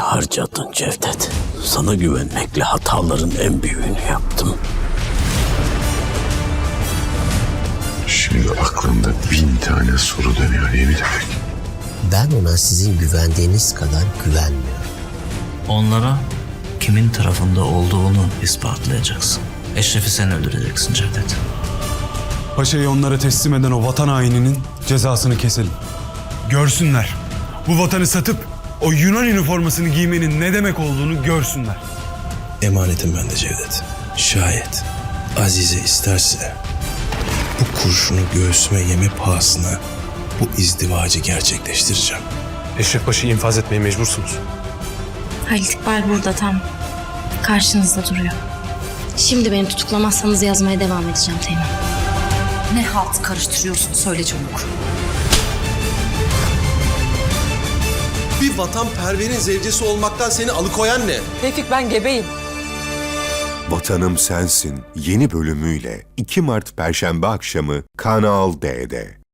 harcadın Cevdet. Sana güvenmekle hataların en büyüğünü yaptım. Şimdi aklımda bin tane soru dönüyor ederim. Ben ona sizin güvendiğiniz kadar güvenmiyorum. Onlara kimin tarafında olduğunu ispatlayacaksın. Eşref'i sen öldüreceksin Cevdet. Paşa'yı onlara teslim eden o vatan haininin cezasını keselim. Görsünler. Bu vatanı satıp o Yunan üniformasını giymenin ne demek olduğunu görsünler. Emanetim bende Cevdet. Şayet Azize isterse bu kurşunu göğsüme yeme pahasına bu izdivacı gerçekleştireceğim. Eşref Paşa'yı infaz etmeye mecbursunuz. Halit İkbal burada tam karşınızda duruyor. Şimdi beni tutuklamazsanız yazmaya devam edeceğim Teğmen. Ne halt karıştırıyorsun söyle çabuk. Bir vatanperverin zevcesi olmaktan seni alıkoyan ne? Tevfik ben gebeyim. Vatanım Sensin yeni bölümüyle 2 Mart Perşembe akşamı Kanal D'de.